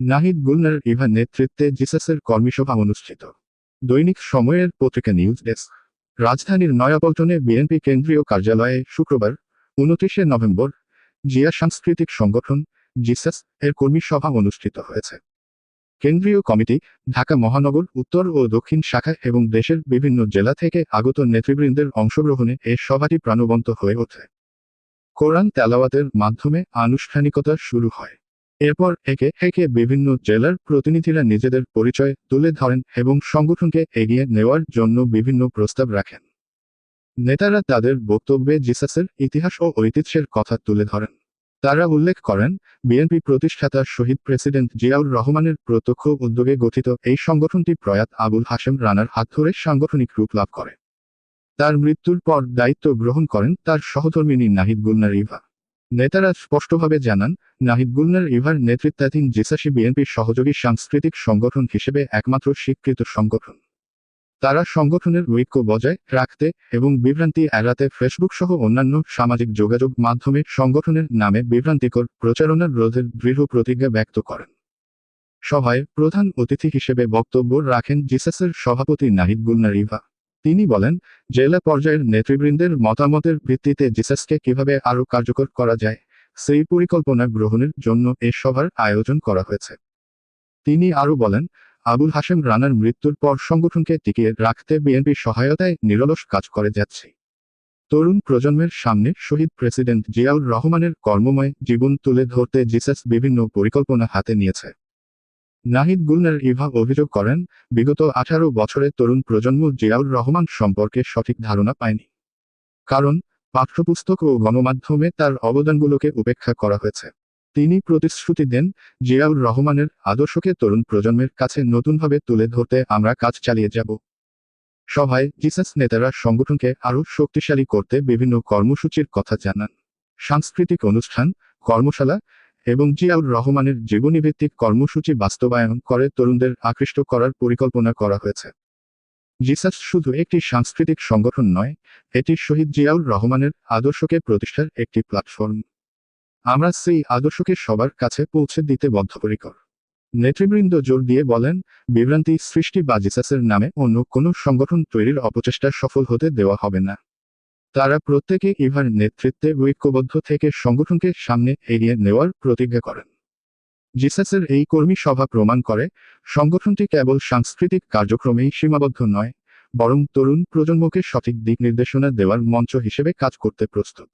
নাহিদ গুলনার ইভা নেতৃত্বে জিসাসের কর্মীসভা অনুষ্ঠিত। দৈনিক সময়ের পত্রিকা নিউজ ডেস্ক। রাজধানীর নয়াপল্টনে বিএনপি কেন্দ্রীয় কার্যালয়ে শুক্রবার, উনত্রিশে নভেম্বর, জিয়া সাংস্কৃতিক সংগঠন, জিসাস, এর কর্মী সভা অনুষ্ঠিত হয়েছে। কেন্দ্রীয় কমিটি, ঢাকা মহানগর, উত্তর ও দক্ষিণ শাখা এবং দেশের বিভিন্ন জেলা থেকে আগত নেতৃবৃন্দের অংশগ্রহণে এ সভাটি প্রাণবন্ত হয়ে ওঠে। কোরআন তেলাওয়াতের মাধ্যমে আনুষ্ঠানিকতা শুরু হয়। এরপর একে একে বিভিন্ন জেলার প্রতিনিধিরা নিজেদের পরিচয় তুলে ধরেন এবং সংগঠনকে এগিয়ে নেওয়ার জন্য বিভিন্ন প্রস্তাব রাখেন। নেতারা তাদের বক্তব্যে জিসাসের ইতিহাস ও ঐতিহ্যের কথা তুলে ধরেন। তারা উল্লেখ করেন, বিএনপি প্রতিষ্ঠাতা শহীদ প্রেসিডেন্ট জিয়াউর রহমানের প্রত্যক্ষ উদ্যোগে গঠিত এই সংগঠনটি প্রয়াত আবুল হাশেম রানার হাত ধরে সাংগঠনিক রূপ লাভ করে। তার মৃত্যুর পর দায়িত্ব গ্রহণ করেন তার সহধর্মিনী নাহিদ গুলনার ইভা। নেতারা স্পষ্টভাবে জানান, নাহিদ গুলনার ইভার নেতৃত্বাধীন জিসাসি বিএনপির সহযোগী সাংস্কৃতিক সংগঠন হিসেবে একমাত্র স্বীকৃত সংগঠন। তারা সংগঠনের ঐক্য বজায় রাখতে এবং বিভ্রান্তি এড়াতে ফেসবুক সহ অন্যান্য সামাজিক যোগাযোগ মাধ্যমে সংগঠনের নামে বিভ্রান্তিকর প্রচারণার রোধের দৃঢ় প্রতিজ্ঞা ব্যক্ত করেন। সভায় প্রধান অতিথি হিসেবে বক্তব্য রাখেন জিসাসের সভাপতি নাহিদ গুলনার ইভা তিনি বলেন, জেলা পর্যায়ের নেতৃবৃন্দের মতামতের ভিত্তিতে জিসাসকে কীভাবে আরও কার্যকর করা যায়, সেই পরিকল্পনা গ্রহণের জন্য এ সভার আয়োজন করা হয়েছে। তিনি আরও বলেন আবুল হাশেম রানার মৃত্যুর পর সংগঠনকে টিকিয়ে রাখতে বিএনপির সহায়তায় নিরলস কাজ করে যাচ্ছে। তরুণ প্রজন্মের সামনে শহীদ প্রেসিডেন্ট জিয়াউর রহমানের কর্মময় জীবন তুলে ধরতে জিসাস বিভিন্ন পরিকল্পনা হাতে নিয়েছে। নাহিদ গুলনার ইভা অভিযোগ করেন, বিগত আঠারো বছরে তরুণ প্রজন্ম জিয়াউর রহমান সম্পর্কে সঠিক ধারণা পায়নি। কারণ, পাঠ্যপুস্তক ও গণমাধ্যমে তার অবদানগুলোকে উপেক্ষা করা হয়েছে। তিনি প্রতিশ্রুতি দেন, জিয়াউর রহমানের আদর্শকে তরুণ প্রজন্মের কাছে নতুনভাবে তুলে ধরতে আমরা কাজ চালিয়ে যাব। সভায় জিসাস নেতারা সংগঠনকে আরও শক্তিশালী করতে বিভিন্ন কর্মসূচির কথা জানান। সাংস্কৃতিক অনুষ্ঠান, কর্মশালা এবং জিয়াউর রহমানের জীবনীভিত্তিক কর্মসূচি বাস্তবায়ন করে তরুণদের আকৃষ্ট করার পরিকল্পনা করা হয়েছে। জিসাস শুধু একটি সাংস্কৃতিক সংগঠন নয়, এটি শহীদ জিয়াউর রহমানের আদর্শকে প্রতিষ্ঠার একটি প্ল্যাটফর্ম। আমরা সেই আদর্শকে সবার কাছে পৌঁছে দিতে বদ্ধপরিকর। নেতৃবৃন্দ জোর দিয়ে বলেন, বিভ্রান্তি সৃষ্টি বা জিসাসের নামে অন্য কোনো সংগঠন তৈরির অপচেষ্টা সফল হতে দেওয়া হবে না। তারা প্রত্যেকে ইভার নেতৃত্বে ঐক্যবদ্ধ থেকে সংগঠনকে সামনে এগিয়ে নেওয়ার প্রতিজ্ঞা করেন। জিসাসের এই কর্মী সভা প্রমাণ করে, সংগঠনটি কেবল সাংস্কৃতিক কার্যক্রমেই সীমাবদ্ধ নয়, বরং তরুণ প্রজন্মকে সঠিক দিক নির্দেশনা দেওয়ার মঞ্চ হিসেবে কাজ করতে প্রস্তুত।